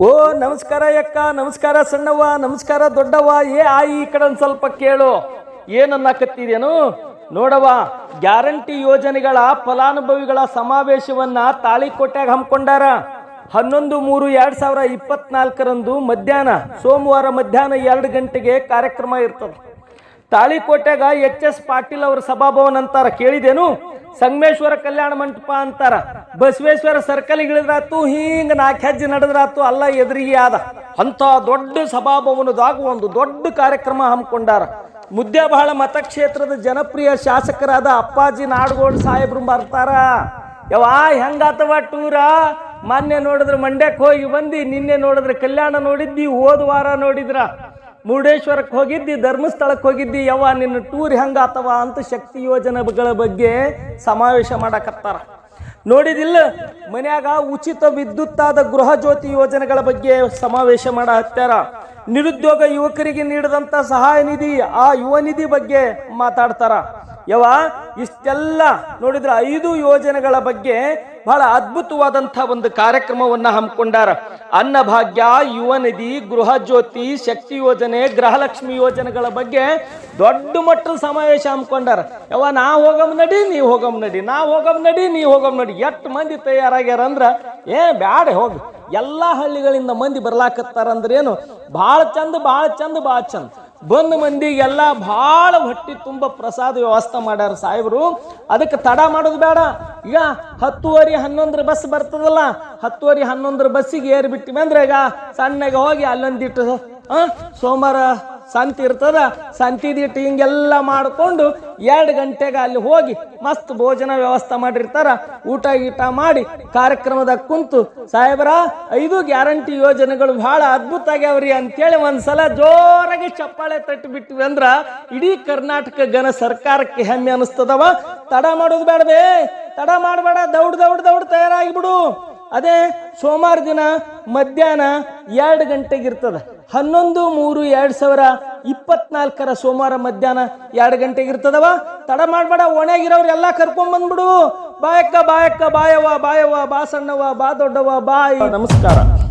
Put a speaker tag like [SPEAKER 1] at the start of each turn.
[SPEAKER 1] ಓ, ನಮಸ್ಕಾರ ಯಕ್ಕ ನಮಸ್ಕಾರ ಸಣ್ಣವ್ವ, ನಮಸ್ಕಾರ ದೊಡ್ಡವ್ವ. ಏ ಆಯಿ ಈ ಕಡೆ ಒಂದ್ ಸ್ವಲ್ಪ ಕೇಳು. ಏನನ್ನಾಕತ್ತಿದೇನು ನೋಡವ್ವ, ಗ್ಯಾರಂಟಿ ಯೋಜನೆಗಳ ಫಲಾನುಭವಿಗಳ ಸಮಾವೇಶವನ್ನ ತಾಳಿಕೋಟ್ಯಾಗ ಹಮ್ಮಿಕೊಂಡಾರ. ಹನ್ನೊಂದು, ಮೂರು, ಎರಡ್ ಸಾವಿರ ಇಪ್ಪತ್ನಾಲ್ಕರಂದು ಮಧ್ಯಾಹ್ನ, ಸೋಮವಾರ ಮಧ್ಯಾಹ್ನ ಎರಡು ಗಂಟೆಗೆ ಕಾರ್ಯಕ್ರಮ ಇರ್ತದೆ. ತಾಳಿಕೋಟೆಗ ಎಚ್ ಎಸ್ ಪಾಟೀಲ್ ಅವ್ರ ಸಭಾಭವನ್ ಅಂತಾರ. ಕೇಳಿದೇನು? ಸಂಗಮೇಶ್ವರ ಕಲ್ಯಾಣ ಮಂಟಪ ಅಂತಾರ. ಬಸವೇಶ್ವರ ಸರ್ಕಲ್ ಇಳಿದ್ರಾತು ಹಿಂಗ ನಾಲ್ಕು ಹೆಜ್ಜೆ ನಡೆದ್ರಾತು ಅಲ್ಲ ಎದುರಿಗೆ ಆದ. ಅಂತ ದೊಡ್ಡ ಸಭಾಭವನದಾಗ ಒಂದು ದೊಡ್ಡ ಕಾರ್ಯಕ್ರಮ ಹಮ್ಮಿಕೊಂಡಾರ. ಮುದ್ದೆ ಬಹಳ ಮತಕ್ಷೇತ್ರದ ಜನಪ್ರಿಯ ಶಾಸಕರಾದ ಅಪ್ಪಾಜಿ ನಾಡಗೋಡ್ ಸಾಹೇಬ್ರು ಬರ್ತಾರ. ಯವ್ವ, ಹೆಂಗಾತವ ಟೂರ? ಮೊನ್ನೆ ನೋಡಿದ್ರೆ ಮಂಡ್ಯಕ್ಕೆ ಹೋಗಿ ಬಂದಿ, ನಿನ್ನೆ ನೋಡಿದ್ರೆ ಕಲ್ಯಾಣ ನೋಡಿದ್ದಿ, ಹೋದ ವಾರ ನೋಡಿದ್ರ. ಮುರುಡೇಶ್ವರಕ್ಕೆ ಹೋಗಿದ್ದಿ ಧರ್ಮಸ್ಥಳಕ್ಕೆ ಹೋಗಿದ್ದಿ, ಯವ್ವ, ನಿನ್ನ ಟೂರ್ ಹೆಂಗಾತವ ಅಂತ ಶಕ್ತಿ ಯೋಜನೆಗಳ ಬಗ್ಗೆ ಸಮಾವೇಶ ಮಾಡಕತ್ತಾರ. ನೋಡಿದಿಲ್ಲ? ಮನ್ಯಾಗ ಉಚಿತ ವಿದ್ಯುತ್ತಾದ ಗೃಹ ಜ್ಯೋತಿ ಯೋಜನೆಗಳ ಬಗ್ಗೆ ಸಮಾವೇಶ ಮಾಡ ಹತ್ಯಾರ. ನಿರುದ್ಯೋಗ ಯುವಕರಿಗೆ ನೀಡಿದಂತ ಸಹಾಯ ನಿಧಿ, ಆ ಯುವ ನಿಧಿ ಬಗ್ಗೆ ಮಾತಾಡ್ತಾರ. ಯವ ಇಷ್ಟೆಲ್ಲ ನೋಡಿದ್ರೆ ಐದು ಯೋಜನೆಗಳ ಬಗ್ಗೆ ಬಹಳ ಅದ್ಭುತವಾದಂಥ ಒಂದು ಕಾರ್ಯಕ್ರಮವನ್ನ ಹಮ್ಮಿಕೊಂಡಾರ. ಅನ್ನಭಾಗ್ಯ ಯುವ ನಿಧಿ ಗೃಹ ಜ್ಯೋತಿ, ಶಕ್ತಿ ಯೋಜನೆ, ಗೃಹಲಕ್ಷ್ಮಿ ಯೋಜನೆಗಳ ಬಗ್ಗೆ ದೊಡ್ಡ ಮಟ್ಟದ ಸಮಾವೇಶ ಹಮ್ಮಿಕೊಂಡಾರ. ಯವ ನಾ ಹೋಗಮ್ ನಡಿ ನೀ ಹೋಗಮ್ ನಡಿ, ನಾ ಹೋಗಮ್ ನಡಿ ನೀ ಹೋಗಮ್ ನಡಿ. ಎಷ್ಟು ಮಂದಿ ತಯಾರಾಗ್ಯಾರ ಅಂದ್ರ, ಏ, ಬ್ಯಾಡ ಹೋಗಿ. ಎಲ್ಲಾ ಹಳ್ಳಿಗಳಿಂದ ಮಂದಿ ಬರ್ಲಾಕತ್ತಾರ ಅಂದ್ರೇನು, ಭಾಳ ಚಂದ ಭಾಳ ಚಂದ ಭಾಳ ಚಂದ. ಬಂದ ಮಂದಿಗೆಲ್ಲ ಭಾಳ ಹೊಟ್ಟಿ ತುಂಬ ಪ್ರಸಾದ ವ್ಯವಸ್ಥೆ ಮಾಡ್ಯಾರ ಸಾಹೇಬರು. ಅದಕ್ಕೆ ತಡ ಮಾಡೋದು ಬೇಡ. ಈಗ ಹತ್ತುವರೆ ಹನ್ನೊಂದರ ಬಸ್ ಬರ್ತದಲ್ಲ, ಹತ್ತುವರೆ ಹನ್ನೊಂದರ ಬಸ್ಸಿಗೆ ಏರಿ ಬಿಟ್ಟಿವಿ ಅಂದ್ರೆ ಈಗ ಸಣ್ಣಗೆ ಹೋಗಿ ಅಲ್ಲೊಂದಿಟ್ಟು ಹಾಂ ಸೋಮವಾರ ಸಂತಿ ಇರ್ತದ ಸಂತಿದಿಟ್ಟು ಹಿಂಗೆಲ್ಲ ಮಾಡಿಕೊಂಡು ಎರಡು ಗಂಟೆಗೆ ಅಲ್ಲಿ ಹೋಗಿ ಮಸ್ತ್ ಭೋಜನ ವ್ಯವಸ್ಥೆ ಮಾಡಿರ್ತಾರ. ಊಟ ಗೀಟ ಮಾಡಿ ಕಾರ್ಯಕ್ರಮದಾಗ ಕುಂತು, ಸಾಹೇಬರ, ಐದು ಗ್ಯಾರಂಟಿ ಯೋಜನೆಗಳು ಬಹಳ ಅದ್ಭುತ ಆಗ್ಯಾವ್ರಿ ಅಂತೇಳಿ ಒಂದ್ಸಲ ಜೋರಾಗಿ ಚಪ್ಪಾಳೆ ತಟ್ಟಿ ಬಿಟ್ಟಿವಿ ಅಂದ್ರ ಇಡೀ ಕರ್ನಾಟಕ ಘನ ಸರ್ಕಾರಕ್ಕೆ ಹೆಮ್ಮೆ ಅನಿಸ್ತದವ. ತಡ ಮಾಡೋದು ಬೇಡವೇ ತಡ ಮಾಡಬೇಡ, ದೌಡ್ ದೌಡ್ ದೌಡ್ ತಯಾರಾಗಿಬಿಡು. ಅದೇ ಸೋಮವಾರ ದಿನ ಮಧ್ಯಾಹ್ನ ಎರಡು ಗಂಟೆಗೆ ಇರ್ತದ. ಹನ್ನೊಂದು ಮೂರು ಎರಡ್ ಸಾವಿರ ಇಪ್ಪತ್ನಾಲ್ಕರ ಸೋಮವಾರ ಮಧ್ಯಾಹ್ನ ಎರಡು ಗಂಟೆಗೆ ಇರ್ತದವ? ತಡ ಮಾಡಬೇಡ, ಒಣಗಿರೋರು ಎಲ್ಲ ಕರ್ಕೊಂಡ್ ಬಂದ್ಬಿಡು ಬಾಯಕ್ಕ ಬಾಯಕ್ಕ ಬಾಯವ ಬಾಯವ ಬಾ ಸಣ್ಣವ ಬಾ ದೊಡ್ಡವ ಬಾಯ್. ನಮಸ್ಕಾರ.